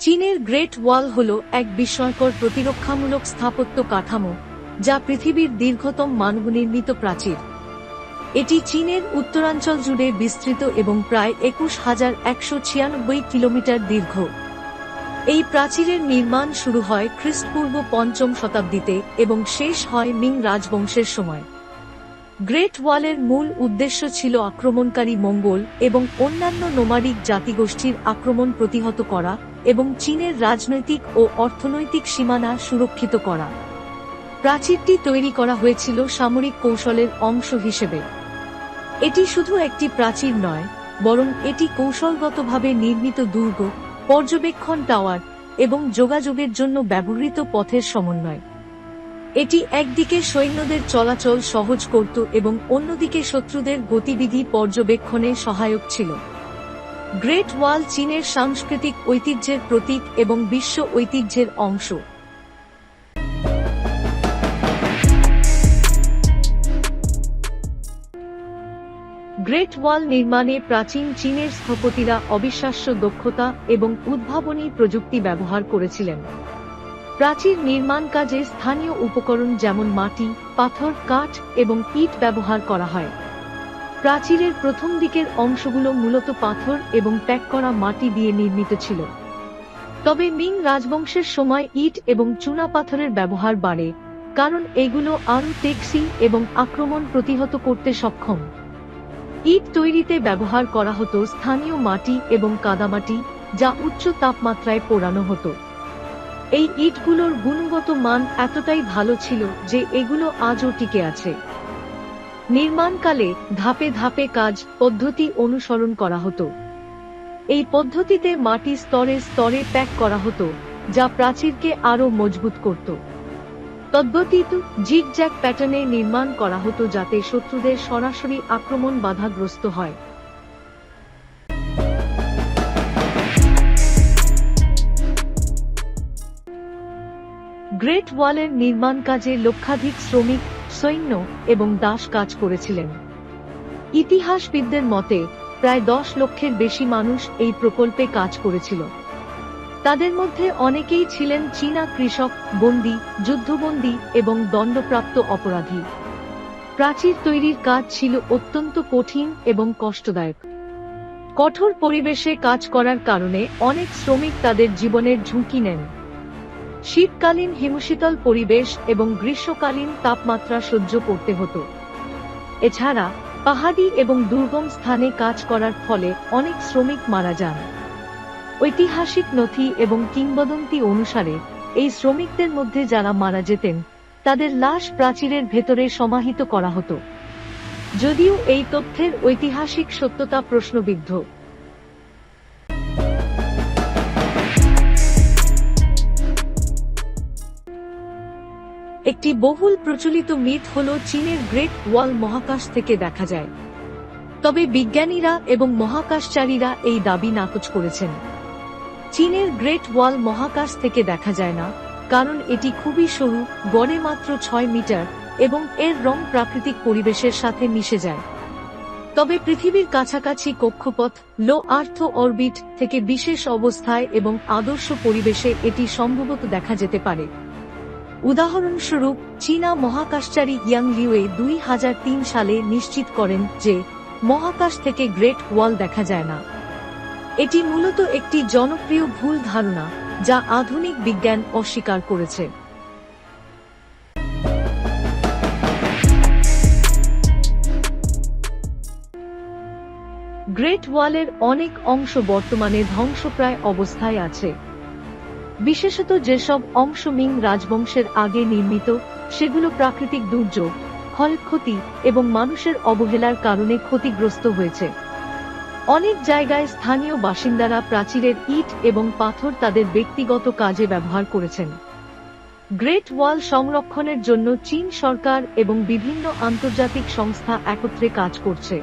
চীনের গ্রেট ওয়াল হল এক বিস্ময়কর প্রতিরক্ষামূলক স্থাপত্য কাঠামো, যা পৃথিবীর দীর্ঘতম মানবনির্মিত প্রাচীর। এটি চীনের উত্তরাঞ্চল জুড়ে বিস্তৃত এবং প্রায় একুশ হাজার একশো ছিয়ানব্বই কিলোমিটার দীর্ঘ। এই প্রাচীরের নির্মাণ শুরু হয় খ্রিস্টপূর্ব পঞ্চম শতাব্দীতে এবং শেষ হয় মিং রাজবংশের সময়। গ্রেট ওয়ালের মূল উদ্দেশ্য ছিল আক্রমণকারী মঙ্গল এবং অন্যান্য নোমারিক জাতিগোষ্ঠীর আক্রমণ প্রতিহত করা এবং চীনের রাজনৈতিক ও অর্থনৈতিক সীমানা সুরক্ষিত করা। প্রাচীরটি তৈরি করা হয়েছিল সামরিক কৌশলের অংশ হিসেবে। এটি শুধু একটি প্রাচীর নয়, বরং এটি কৌশলগতভাবে নির্মিত দুর্গ, পর্যবেক্ষণ টাওয়ার এবং যোগাযোগের জন্য ব্যবহৃত পথের সমন্বয়। এটি একদিকে সৈন্যদের চলাচল সহজ করত এবং অন্যদিকে শত্রুদের গতিবিধি পর্যবেক্ষণে সহায়ক ছিল। গ্রেট ওয়াল চীনের সাংস্কৃতিক ঐতিহ্যের প্রতীক এবং বিশ্ব ঐতিহ্যের অংশ। গ্রেট ওয়াল নির্মাণে প্রাচীন চীনের স্থপতিরা অবিশ্বাস্য দক্ষতা এবং উদ্ভাবনী প্রযুক্তি ব্যবহার করেছিলেন। প্রাচীর নির্মাণ কাজে স্থানীয় উপকরণ যেমন মাটি, পাথর, কাঠ এবং ইট ব্যবহার করা হয়। প্রাচীরের প্রথম দিকের অংশগুলো মূলত পাথর এবং প্যাক করা মাটি দিয়ে নির্মিত ছিল। তবে মিং রাজবংশের সময় ইট এবং চুনা পাথরের ব্যবহার বাড়ে, কারণ এগুলো আরও টেকসই এবং আক্রমণ প্রতিহত করতে সক্ষম। ইট তৈরিতে ব্যবহার করা হতো স্থানীয় মাটি এবং কাদামাটি, যা উচ্চ তাপমাত্রায় পোড়ানো হতো। এই ইটগুলোর গুণগত মান এতটাই ভালো ছিল যে এগুলো আজও টিকে আছে। নির্মাণকালে ধাপে ধাপে কাজ পদ্ধতি অনুসরণ করা হতো। এই পদ্ধতিতে মাটি স্তরে স্তরে প্যাক করা হতো, যা প্রাচীরকে আরও মজবুত করত। তদ্বতীত জিগজ্যাগ প্যাটার্নে নির্মাণ করা হতো যাতে শত্রুদের সরাসরি আক্রমণ বাধাগ্রস্ত হয়। গ্রেট ওয়ালের নির্মাণ কাজে লক্ষাধিক শ্রমিক, সৈন্য এবং দাস কাজ করেছিলেন। ইতিহাসবিদদের মতে, প্রায় দশ লক্ষের বেশি মানুষ এই প্রকল্পে কাজ করেছিল। তাদের মধ্যে অনেকেই ছিলেন চীনা কৃষক, বন্দী, যুদ্ধবন্দী এবং দণ্ডপ্রাপ্ত অপরাধী। প্রাচীর তৈরির কাজ ছিল অত্যন্ত কঠিন এবং কষ্টদায়ক। কঠোর পরিবেশে কাজ করার কারণে অনেক শ্রমিক তাদের জীবনের ঝুঁকি নেন। শীতকালীন হিমশীতল পরিবেশ এবং গ্রীষ্মকালীন তাপমাত্রা সহ্য করতে হতো। এছাড়া, পাহাড়ি এবং দুর্গম স্থানে কাজ করার ফলে অনেক শ্রমিক মারা যান। ঐতিহাসিক নথি এবং কিংবদন্তি অনুসারে, এই শ্রমিকদের মধ্যে যারা মারা যেতেন, তাদের লাশ প্রাচীরের ভেতরে সমাহিত করা হতো। যদিও এই তথ্যের ঐতিহাসিক সত্যতা প্রশ্নবিদ্ধ। একটি বহুল প্রচলিত মিথ হল চীনের গ্রেট ওয়াল মহাকাশ থেকে দেখা যায়। তবে বিজ্ঞানীরা এবং মহাকাশচারীরা এই দাবি নাকচ করেছেন। চীনের গ্রেট ওয়াল মহাকাশ থেকে দেখা যায় না, কারণ এটি খুবই সরু, গড়ে মাত্র ছয় মিটার, এবং এর রং প্রাকৃতিক পরিবেশের সাথে মিশে যায়। তবে পৃথিবীর কাছাকাছি কক্ষপথ, লো আর্থ অরবিট থেকে বিশেষ অবস্থায় এবং আদর্শ পরিবেশে এটি সম্ভবত দেখা যেতে পারে। উদাহরণস্বরূপ, চীনা মহাকাশচারী ইয়াং লিউয়ে দুই হাজার তিন সালে নিশ্চিত করেন যে, মহাকাশ থেকে গ্রেট ওয়াল দেখা যায় না। এটি মূলত একটি জনপ্রিয় ভুল ধারণা, যা আধুনিক বিজ্ঞান অস্বীকার করেছে। গ্রেট ওয়ালের অনেক অংশ বর্তমানে ধ্বংসপ্রায় অবস্থায় আছে। বিশেষত যেসব অংশ মিং রাজবংশের আগে নির্মিত, সেগুলো প্রাকৃতিক দুর্যোগ ক্ষয়ক্ষতি এবং মানুষের অবহেলার কারণে ক্ষতিগ্রস্ত হয়েছে। অনেক জায়গায় স্থানীয় বাসিন্দারা প্রাচীরের ইট এবং পাথর তাদের ব্যক্তিগত কাজে ব্যবহার করেছেন। গ্রেট ওয়াল সংরক্ষণের জন্য চীন সরকার এবং বিভিন্ন আন্তর্জাতিক সংস্থা একত্রে কাজ করছে।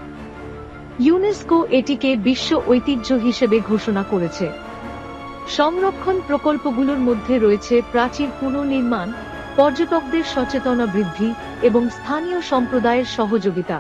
ইউনেস্কো এটিকে বিশ্ব ঐতিহ্য হিসেবে ঘোষণা করেছে। সংরক্ষণ প্রকল্পগুলোর মধ্যে রয়েছে প্রাচীর পুনর্নির্মাণ পর্যটকদের সচেতনা বৃদ্ধি এবং স্থানীয় সম্প্রদায়ের সহযোগিতা।